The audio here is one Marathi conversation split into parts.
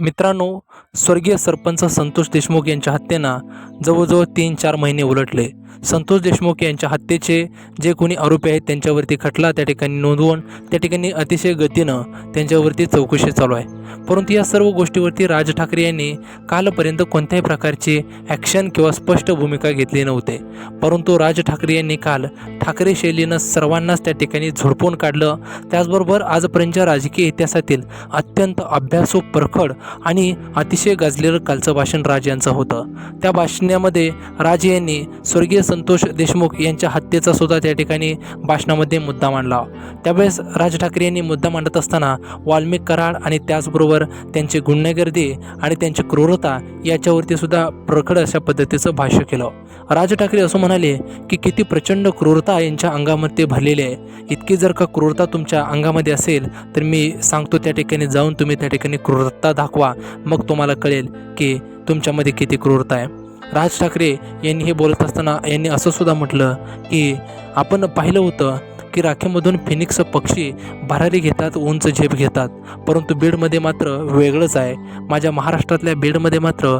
मित्रांनो स्वर्गीय सरपंच संतोष देशमुख यांच्या हत्येनं जवळजवळ तीन चार महिने उलटले. संतोष देशमुख यांच्या हत्येचे जे कोणी आरोपी आहेत त्यांच्यावरती खटला त्या ठिकाणी नोंदवून त्या ठिकाणी अतिशय गतीनं त्यांच्यावरती चौकशी चालू आहे. परंतु या सर्व गोष्टीवरती राज ठाकरे यांनी कालपर्यंत कोणत्याही प्रकारची ॲक्शन किंवा स्पष्ट भूमिका घेतली नव्हते. परंतु राज ठाकरे यांनी काल ठाकरे शैलीनं सर्वांनाच त्या ठिकाणी झोडपून काढलं. त्याचबरोबर आजपर्यंतच्या राजकीय इतिहासातील अत्यंत अभ्यासू परखड आणि अतिशय गाजलेलं कालचं भाषण राज यांचं होतं. त्या भाषणामध्ये राज यांनी स्वर्गीय संतोष देशमुख यांच्या हत्येचा सुद्धा त्या ठिकाणी भाषणामध्ये मुद्दा मांडला. त्यावेळेस राज ठाकरे यांनी मुद्दा मांडत असताना वाल्मिक कराड आणि त्याचबरोबर त्यांची गुन्हेगर्दी आणि त्यांची क्रूरता याच्यावरती सुद्धा प्रखड अशा पद्धतीचं भाष्य केलं. राज ठाकरे असं म्हणाले की किती प्रचंड क्रूरता यांच्या अंगामध्ये भरलेली आहे. इतकी जर का क्रूरता तुमच्या अंगामध्ये असेल तर मी सांगतो त्या ठिकाणी जाऊन तुम्ही त्या ठिकाणी क्रूरता दाखवा. मग तुम्हाला कळेल की तुमच्यामध्ये किती क्रूरता आहे. राज ठाकरे यांनी हे बोलत असताना यांनी असं सुद्धा म्हटलं की आपण पाहिलं होतं की राखेमधून फिनिक्स पक्षी भरारी घेतात उंच झेप घेतात. परंतु बीडमध्ये मात्र वेगळंच आहे. माझ्या महाराष्ट्रातल्या बीडमध्ये मात्र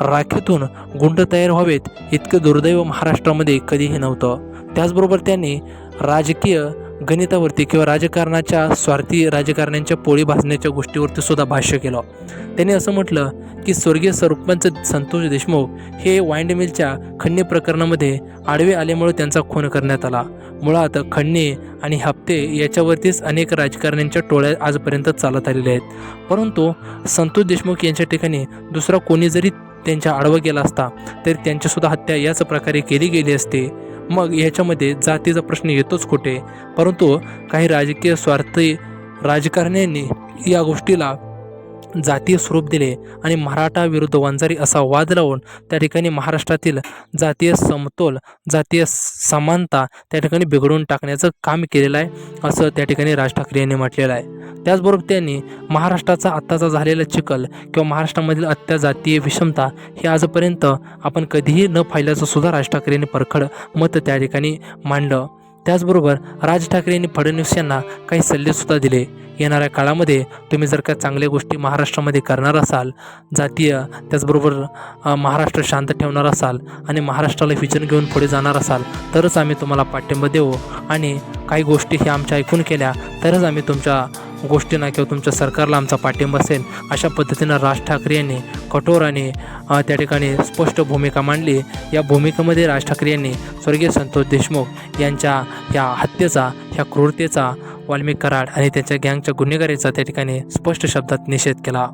राखेतून गुंड तयार व्हावेत इतकं दुर्दैव महाराष्ट्रामध्ये कधीही नव्हतं. त्याचबरोबर त्यांनी राजकीय गणितावरती किंवा राजकारणाच्या स्वार्थी राजकारण्यांच्या पोळी भाजण्याच्या गोष्टीवरती सुद्धा भाष्य केलं. त्यांनी असं म्हटलं की स्वर्गीय सरपंच संतोष देशमुख हे वाईंड मिलच्या खंडणी प्रकरणामध्ये आडवे आल्यामुळे त्यांचा खून करण्यात आला. मुळात खंडणी आणि हप्ते याच्यावरतीच अनेक राजकारण्यांच्या टोळ्या आजपर्यंत चालत आलेल्या आहेत. परंतु संतोष देशमुख यांच्या ठिकाणी दुसरा कोणी जरी त्यांच्या आडवं गेला असता तरी त्यांचीसुद्धा हत्या याच प्रकारे केली गेली असते. मग याच्यामध्ये जातीचा प्रश्न येतोच कुठे? परंतु काही राजकीय स्वार्थी राजकारण्यांनी या गोष्टीला जातीय स्वरूप दिले आणि मराठा विरुद्ध वंजारी असा वाद लावून त्या ठिकाणी महाराष्ट्रातील जातीय समतोल जातीय समानता त्या ठिकाणी बिघडून टाकण्याचं काम केलेलं आहे असं त्या ठिकाणी राज ठाकरे यांनी म्हटलेलं आहे. त्याचबरोबर त्यांनी महाराष्ट्राचा आत्ताचा झालेला चिखल किंवा महाराष्ट्रामधील अत्या जातीय विषमता हे आजपर्यंत आपण कधीही न पाहिल्याचं सुद्धा राज ठाकरे यांनी परखड मत त्या ठिकाणी मांडलं. त्याचबरोबर राज ठाकरे यांनी फडणवीस यांना काही सल्लेसुद्धा दिले. येणाऱ्या काळामध्ये तुम्ही जर का चांगल्या गोष्टी महाराष्ट्रामध्ये करणार असाल जातीय त्याचबरोबर महाराष्ट्र शांत ठेवणार असाल आणि महाराष्ट्राला विजन घेऊन पुढे जाणार असाल तरच आम्ही तुम्हाला पाठिंबा देऊ. आणि काही गोष्टी हे आमच्या ऐकून केल्या तरच आम्ही तुमच्या गोष्टींना किंवा तुमच्या सरकारला आमचा पाठिंबा असेल अशा पद्धतीनं राज ठाकरे यांनी कठोर आणि त्या ठिकाणी स्पष्ट भूमिका मांडली. या भूमिकेमध्ये राज ठाकरे यांनी स्वर्गीय संतोष देशमुख यांच्या या हत्येचा ह्या क्रूरतेचा वाल्मिक कराड आणि त्यांच्या गँगच्या गुन्हेगारीचा त्या ठिकाणी स्पष्ट शब्दात निषेध केला.